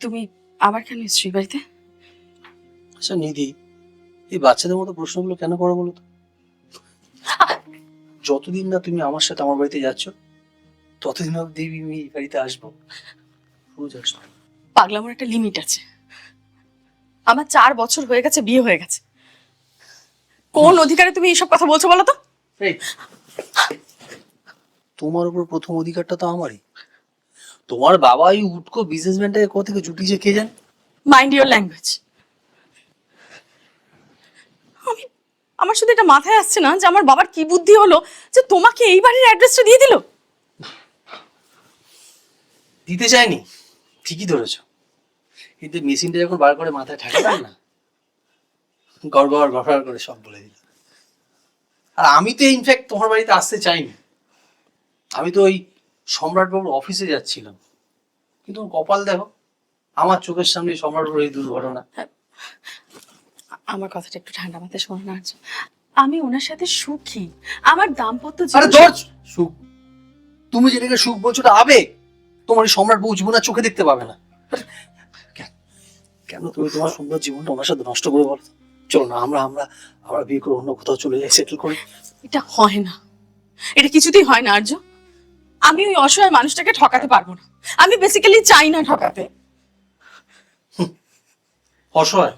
তুমি আবার কেন স্ত্রী বাড়িতে? আচ্ছা নিধি এই বাচ্চাদের মতো প্রশ্নগুলো কেন করো বলো তো? যতদিন না তুমি আমার সাথে আমার বাড়িতে যাচ্ছ ততদিন অব্দি আমি এই বাড়িতে আসব। পাগলামোর একটা লিমিট আছে। আমার চার বছর হয়ে গেছে বিয়ে হয়ে গেছে। কোন অধিকারে তুমি এইসব কথা বলছো বলো তো? এই তোমার উপর প্রথম অধিকারটা তো আমারই। তোমার বাবা এই উটকো বিজনেসম্যানটাকে কোথা থেকে জুটিয়েছে কে জানে? মাইন্ড ইওর ল্যাঙ্গুয়েজ আমি আমার শুধু এটা মাথায় আসছে না যে আমার বাবার কি বুদ্ধি হলো যে তোমাকে এই বাড়ির অ্যাড্রেসটা দিয়ে দিল? দিতে চাইনি ঠিকই ধরেছ। কিন্তু মেশিনটা যখন বার করে মাথায় ঠেকালাম না গড় গড় গড় করে সব বলে দিল আর আমি তো ইনফ্যাক্ট তোমার বাড়িতে আসতে চাইনি। আমি তো ওই সম্রাট বাবুর অফিসে যাচ্ছিলাম। কিন্তু কপাল দেখো আমার চোখের সামনে সম্রাট বাবুর এই দুর্ঘটনা। আমার কথাটা একটু ঠান্ডা মাথায় শোনো না আর্য। আমি ওনার সাথে সুখী। আমার দাম্পত্য আরে জর্জ! সুখ? তুমি যেটাকে সুখ বলছো ওটা আবেগ। তোমার এই সম্রাট বউ জীবন আর চোখে দেখতে পাবে না। কেন- কেন তুমি তোমার সুন্দর জীবনটা ওনার সাথে নষ্ট করে বলো? চলো না আমরা আমরা আমরা বিয়ে করে অন্য কোথাও চলে যাই সেটেল করি। এটা হয় না। এটা কিছুতেই হয় না আর্য। আমি ওই অসহায় মানুষটাকে ঠকাতে পারব না। আমি বেসিক্যালি চাই না ঠকাতে। অসহায়?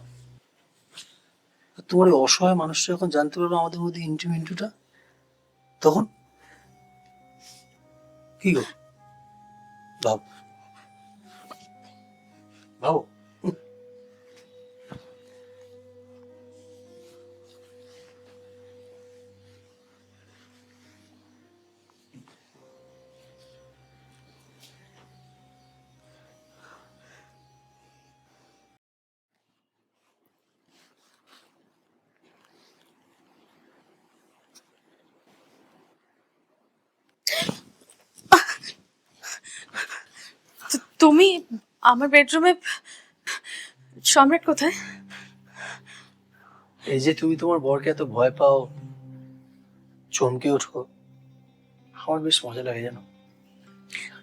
তোমার ওই অসহায় মানুষটা যখন জানতে পারবে আমাদের মধ্যে ইন্টু ইন্টুটা তখন কি গো? ভাব। ভাবো। তুমি আমার বেডরুমে সম্রাট কোথায়? এই যে তুমি তোমার বরকে এত ভয় পাও চমকে ওঠো আমার বেশ মজা লাগে জানো।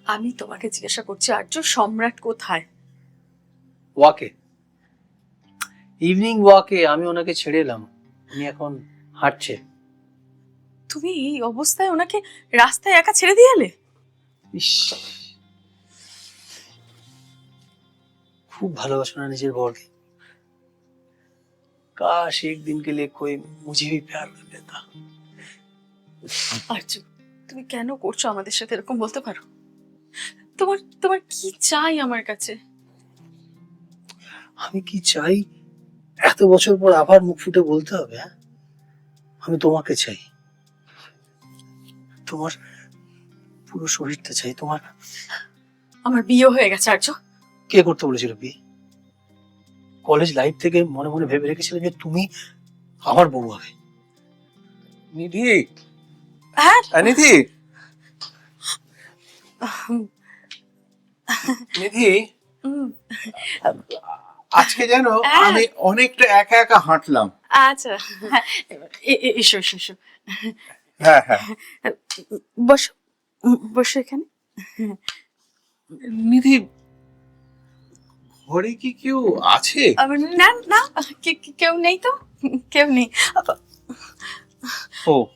আমি তোমাকে জিজ্ঞাসা করছি আর্য সম্রাট কোথায়? ওয়াকে। ইভিনিং ওয়াকে আমি ওনাকে ছেড়ে এলাম উনি এখন হাঁটছে। তুমি এই অবস্থায় ওনাকে রাস্তায় একা ছেড়ে দিয়ে এলে? ইস। খুব ভালোবাসো না নিজের বরকে কাশ এক দিন के लिए कोई मुझे भी प्यार कर देता আর্য তুমি কেন করছো আমাদের সাথে এরকম বলতে পারো তোমার তোমার কি চাই আমার কাছে আমি কি চাই এত বছর পর আবার মুখ ফুটে বলতে হবে হ্যাঁ আমি তোমাকে চাই তোমার পুরো শরীরটা চাই তোমার আমার বিয়ে হয়ে গেছে আর্য কে করতে বলেছিল বিয়ে? কলেজ লাইফ থেকে মনে মনে ভেবে রেখেছিলে যে তুমি আমার বউ হবে। নিধি! হ্যাঁ? নিধি! নিধি! আজকে জানো হ্যাঁ। আমি অনেকটা একা একা হাঁটলাম। আচ্ছা এসো এসো এসো। হ্যাঁ হ্যাঁ। বসো বসো এখানে। নিধি ঘরে কি কেউ আছে? না না কে- কে- কেউ নেই তো? কেউ নেই। ও।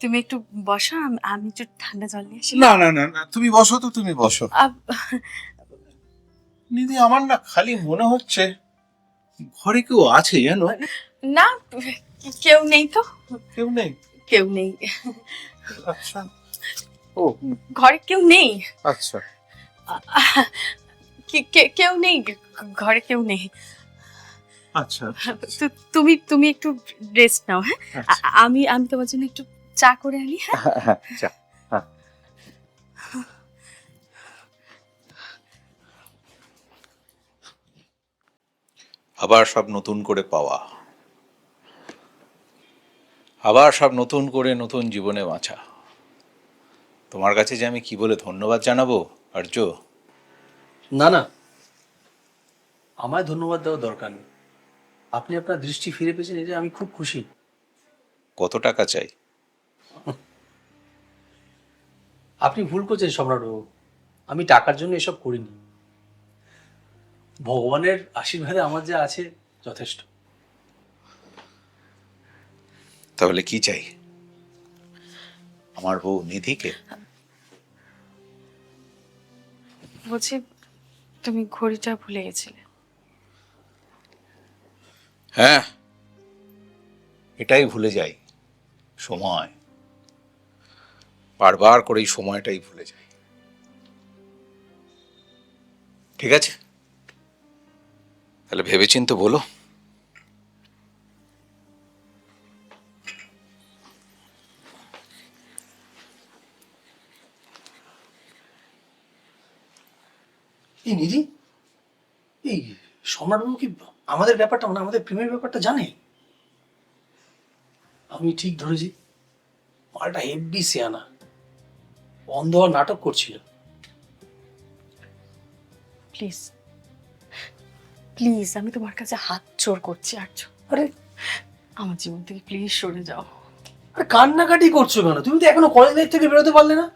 তুমি একটু বসো আমি- একটু ঠান্ডা জল নিয়ে আসি। না না না না তুমি বসো তো তুমি বসো। নিধি আমার না খালি মনে হচ্ছে ঘরে কেউ আছে জানো? না কেউ নেই তো? কেউ নেই? কেউ নেই। আচ্ছা। ও ঘরে কেউ নেই? আচ্ছা। কেউ নেই ঘরে কেউ নেই। আচ্ছা তো তুমি তুমি একটু রেস্ট নাও হ্যাঁ? আচ্ছা। আমি আমি তোমার জন্য একটু চা করে আনি হ্যাঁ? হ্যাঁ হ্যাঁ যা হ্যাঁ। আবার সব নতুন করে পাওয়া। আবার সব নতুন করে নতুন জীবনে বাঁচা। তোমার কাছে যে আমি কি বলে ধন্যবাদ জানাব আর্য? না না। আমায় ধন্যবাদ দেওয়ার দরকার নেই। আপনি আপনার দৃষ্টি ফিরে পেয়েছেন এটা আমি খুব খুশি। কত টাকা চাই? আপনি ভুল করছেন সম্রাটবাবু আমি টাকার জন্য এসব করিনি। ভগবানের আশীর্বাদে আমার যা আছে যথেষ্ট। তাহলে কি চাই? আমার বউ নিধিকে? বলছি তুমি ঘড়িটা ভুলে গেছিলে। হ্যাঁ এটাই ভুলে যাই, সময়। বারবার করে এই সময়টাই ভুলে যাই। ঠিক আছে? তাহলে ভেবেচিন্তে বলো। এই নিধি এই সম্রাটবাবু কি আমাদের ব্যাপারটা মানে আমাদের প্রেমের ব্যাপারটা জানে? আমি ঠিক ধরেছি মালটা হেভি সিয়ানা অন্ধ হওয়ার নাটক করছিল। প্লিজ প্লিজ আমি তোমার কাছে হাত জোর করছি আর্য আরে আমার জীবন থেকে প্লিজ সরে যাও। আরে কান্নাকাটি করছ কেন? তুমি তো এখনও কলেজ লাইফ থেকে বেরোতে পারলে না।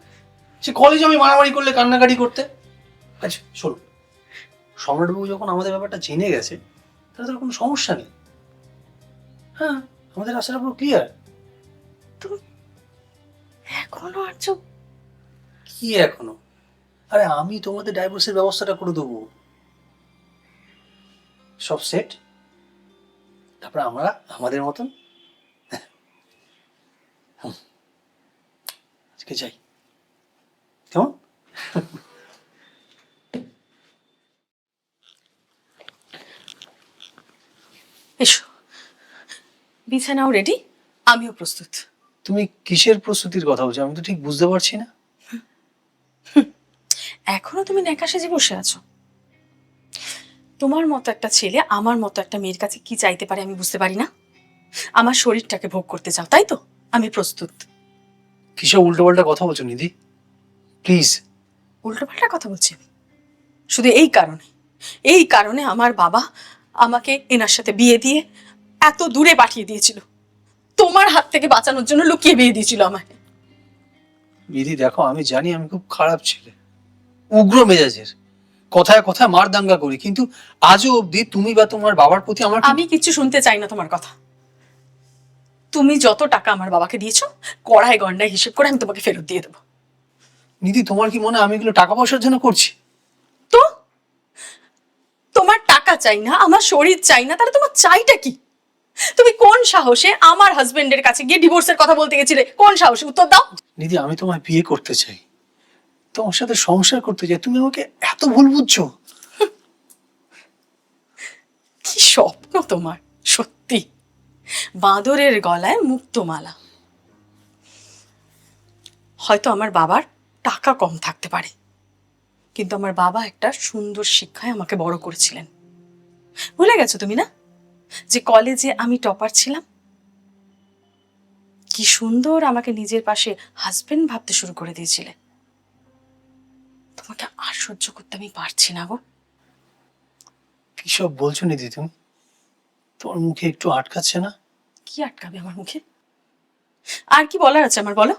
সে কলেজে আমি মারামারি করলে কান্নাকাটি করতে। আচ্ছা শোনো। সম্রাটবাবু যখন আমাদের ব্যাপারটা জেনে গেছে তাহলে তো আর কোনো সমস্যা নেই। হ্যাঁ আমাদের রাস্তাটা পুরো ক্লিয়ার এখনও আর্য কি এখনও? আরে আমি তোমাদের ডাইভোর্সের ব্যবস্থাটা করে দেবো। সব সেট তারপর আমরা আমাদের মতন? হুম। আজকে যাই। কেমন? এসো। বিছানাও রেডি আমিও প্রস্তুত। তুমি কিসের প্রস্তুতির কথা বলছো? আমি তো ঠিক বুঝতে পারছি না। এখনও তুমি নেকা সেজে বসে আছো। তোমার মতো একটা ছেলে আমার মতো একটা মেয়ের কাছে কি চাইতে পারে আমি বুঝতে পারি না। আমার শরীরটাকে ভোগ করতে চাও তাই তো? আমি প্রস্তুত। কিসব উল্টো পাল্টা কথা বলছো নিধি? প্লিজ উল্টোপাল্টা কথা বলছি আমি। শুধু এই কারণে। এই কারণে আমার বাবা আমাকে এনার সাথে বিয়ে দিয়ে এত দূরে পাঠিয়ে দিয়েছিল। তোমার হাত থেকে বাঁচানোর জন্য লুকিয়ে বিয়ে দিয়েছিল আমাকে। নিধি দেখো আমি জানি আমি খুব খারাপ ছেলে। উগ্র মেজাজের। কথায় কথায় মার দাঙ্গা করি কিন্তু আজও অবধি তুমি বা তোমার বাবার প্রতি আমার আমি কিচ্ছু শুনতে চাই না তোমার কথা। তুমি যত টাকা আমার বাবাকে দিয়েছ কড়াই গন্ডায় হিসেব করে আমি তোমাকে ফেরত দিয়ে দেবো। নিধি তোমার কি মনে হয় আমি এগুলো টাকা পয়সার জন্য করছি? তো টাকা চাই না আমার শরীর চাই না তাহলে তোমার চাইটা কি? তুমি কোন সাহসে আমার হাজবেন্ডের কাছে গিয়ে ডিভোর্সের কথা বলতে গেছিলে? কোন সাহসে? উত্তর দাও। নিধি আমি তোমায় বিয়ে করতে চাই। তোমার সাথে সংসার করতে চাই। তুমি আমাকে এত ভুল বুঝছ? কি স্বপ্ন তোমার? সত্যি। বাঁদরের গলায় মুক্তমালা। হয়তো আমার বাবার টাকা কম থাকতে পারে। কিন্তু আমার বাবা একটা সুন্দর শিক্ষায় আমাকে বড় করেছিলেন। ভুলে গেছো তুমি না? যে কলেজে আমি টপার ছিলাম? কি সুন্দর আমাকে নিজের পাশে হাজবেন্ড ভাবতে শুরু করে দিয়েছিলে। তোমাকে আর সহ্য করতে আমি পারছি না গো। কি সব বলছো নিধি তুমি? তোমার মুখে একটু আটকাচ্ছে না? কি আটকাবে আমার মুখে? আর কি বলার আছে আমার বলো?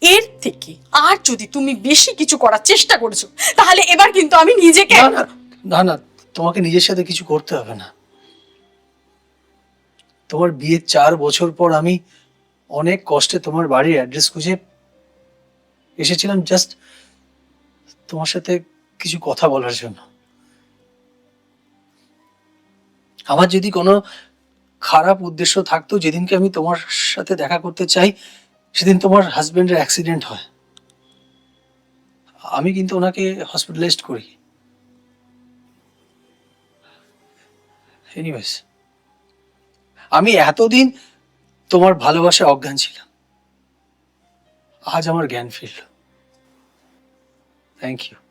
এর থেকে আর যদি তুমি বেশি কিছু করার চেষ্টা করেছ তাহলে এবার কিন্তু আমি নিজেকে না না না না তোমাকে নিজের সাথে কিছু করতে হবে না। তোমার বিয়ের চার বছর পর আমি অনেক কষ্টে তোমার বাড়ির অ্যাড্রেস খুঁজে এসেছিলাম জাস্ট তোমার সাথে কিছু কথা বলার জন্য। আমার যদি কোনো খারাপ উদ্দেশ্য থাকতো, যেদিনকে আমি তোমার সাথে দেখা করতে চাই, সেদিন তোমার হাজবেন্ডের অ্যাক্সিডেন্ট হয়। আমি কিন্তু ওনাকে হসপিটালাইজড করি। এনিওয়েজ আমি এতদিন তোমার ভালোবাসায় অজ্ঞান ছিলাম। আজ আমার জ্ঞান ফিরল। Thank you